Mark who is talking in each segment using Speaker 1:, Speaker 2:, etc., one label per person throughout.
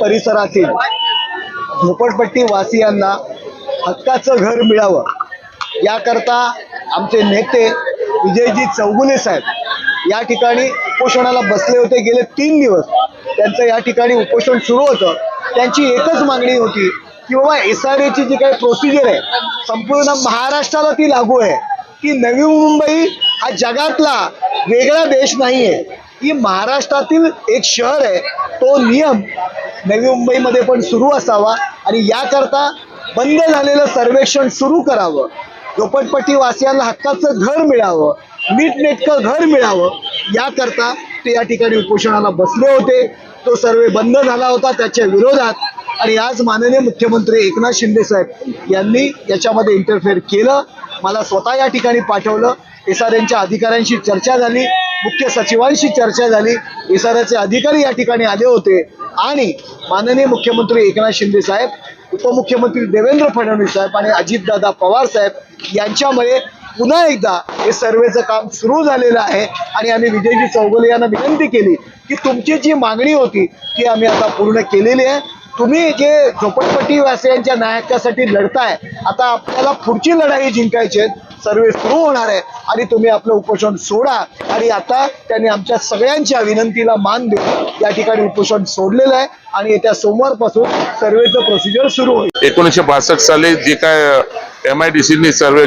Speaker 1: परिसरातील झोपडपट्टी वासियांना हक्काचं घर मिळावं. याकरता आमचे नेते विजयजी चौगुले साहेब या ठिकाणी उपोषणाला बसले होते गेले तीन दिवस. त्यांचं या ठिकाणी उपोषण सुरू होतं. त्यांची एकच मागणी होती की बाबा एस आर एची जी काही प्रोसिजर आहे संपूर्ण महाराष्ट्राला ती लागू आहे. की नवी मुंबई हा जगातला वेगळा देश नाही आहे ही महाराष्ट्रातील एक शहर आहे. तो नियम नवी मुंबईमध्ये पण सुरू असावा आणि याकरता बंद झालेलं सर्वेक्षण सुरू करावं. झोपटपट्टी वासियांना हक्काचं घर मिळावं नीटनेटकं घर मिळावं याकरता ते या ठिकाणी उपोषणाला बसले होते. तो सर्वे बंद झाला होता त्याच्या विरोधात आणि आज माननीय मुख्यमंत्री एकनाथ शिंदे साहेब यांनी याच्यामध्ये इंटरफेअर केलं. मला स्वतः या ठिकाणी पाठवलं. एस आर एनच्या अधिकाऱ्यांशी चर्चा झाली. मुख्य सचिवांशी चर्चा झाली. एस अधिकारी या ठिकाणी आले होते. आणि माननीय मुख्यमंत्री एकनाथ शिंदे साहेब उपमुख्यमंत्री देवेंद्र फडणवीस साहेब आणि अजितदादा पवार साहेब यांच्यामुळे पुन्हा एकदा हे सर्वेचं काम सुरू झालेलं आहे आणि आम्ही विजयजी चौगुले यांना विनंती केली की तुमची जी मागणी होती ती आम्ही आता पूर्ण केलेली आहे. तुम्ही जे झोपडपट्टी वासियांच्या नायकासाठी लढताय आता आपल्याला पुढची लढाई जिंकायची आहे सर्वे सुरू होणार आहे आणि तुम्ही आपलं उपोषण सोडा. आणि आता त्यांनी आमच्या सगळ्यांच्या विनंतीला मान देऊन या ठिकाणी उपोषण सोडलेलं आहे आणि येत्या सोमवारपासून सर्वेचं प्रोसिजर सुरू होईल.
Speaker 2: एकोणीसशे बासष्ट साली जे काय एम आय डी सीनी सर्वे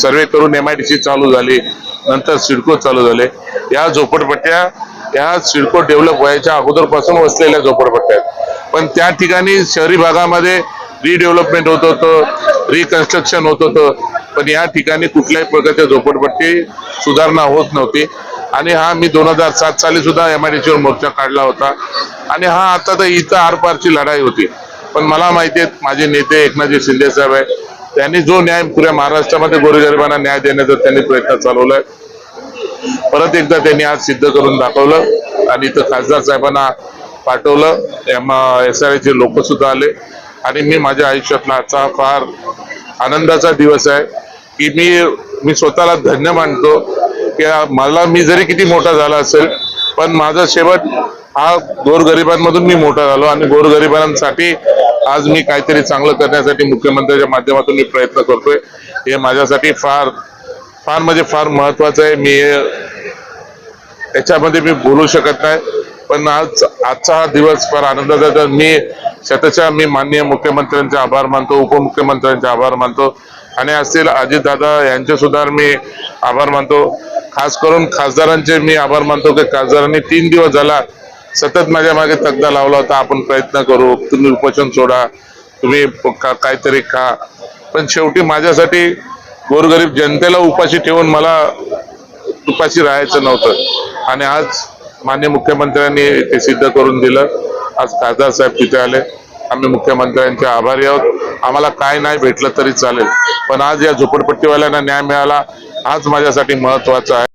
Speaker 2: सर्वे करून एम आय डी सी चालू झाली नंतर सिडको चालू झाले. या झोपडपट्ट्या या सिडको डेव्हलप व्हायच्या अगोदरपासून वसलेल्या झोपडपट्ट्या आहेत. पण त्या ठिकाणी शहरी भागामध्ये रिडेव्हलपमेंट होत होतं रिकन्स्ट्रक्शन होत होतं. पण या ठिकाणी कुठल्याही प्रकारच्या झोपडपट्टी सुधारणा होत नव्हती. आणि हा मी दोन हजार सात साली सुद्धा एम आय डी सीवर मोर्चा काढला होता. आणि हा आता तर इथं आरपारची लढाई होती. पण मला माहिती आहे माझे नेते एकनाथजी शिंदे साहेब आहे त्यांनी जो न्याय पुऱ्या महाराष्ट्रामध्ये गोरगरिबांना न्याय देण्याचा त्यांनी प्रयत्न चालवलाय. परत एकदा त्यांनी आज सिद्ध करून दाखवलं. आणि इथं खासदार साहेबांना पाठवलं. एम एस आर आयचे लोक सुद्धा आले. आणि मी माझ्या आयुष्यातला फार आनंदाचा दिवस आहे की मी मी स्वतःला धन्य मानतो की मला मी जरी किती मोठा झाला असेल पण माझा शेवट हा गोरगरिबांमधून मी मोठा झालो. आणि गोरगरिबांसाठी आज मी काहीतरी चांगलं करण्यासाठी मुख्यमंत्र्यांच्या माध्यमातून मी प्रयत्न करतोय. हे माझ्यासाठी फार फार म्हणजे फार महत्वाचं आहे. मी याच्यामध्ये मी बोलू शकत नाही. पण आज आजचा हा दिवस फार आनंदाचा तर मी स्वतःच्या मी माननीय मुख्यमंत्र्यांचे आभार मानतो उपमुख्यमंत्र्यांचे आभार मानतो. आणि असतील अजितदादा यांचे सुद्धा मी आभार मानतो. खास करून खासदारांचे मी आभार मानतो की खासदारांनी तीन दिवस झाला सतत माझ्या मागे तगदा लावला होता. आपण प्रयत्न करू तुम्ही उपोषण सोडा तुम्ही का- काहीतरी खा. पण शेवटी माझ्यासाठी गोरगरीब जनतेला उपाशी ठेवून मला उपाशी राहायचं नव्हतं. आणि आज मान्य मुख्यमंत्र्यांनी ते सिद्ध करून दिलं. आज खासदार साहेब तिथे आले. आम्ही मुख्यमंत्र्यांचे आभारी आहोत. आम्हाला काय नाही भेटलं तरी चालेल. पण आज या झोपडपट्टीवाल्यांना न्याय मिळाला. हाच माझ्यासाठी महत्त्वाचा आहे.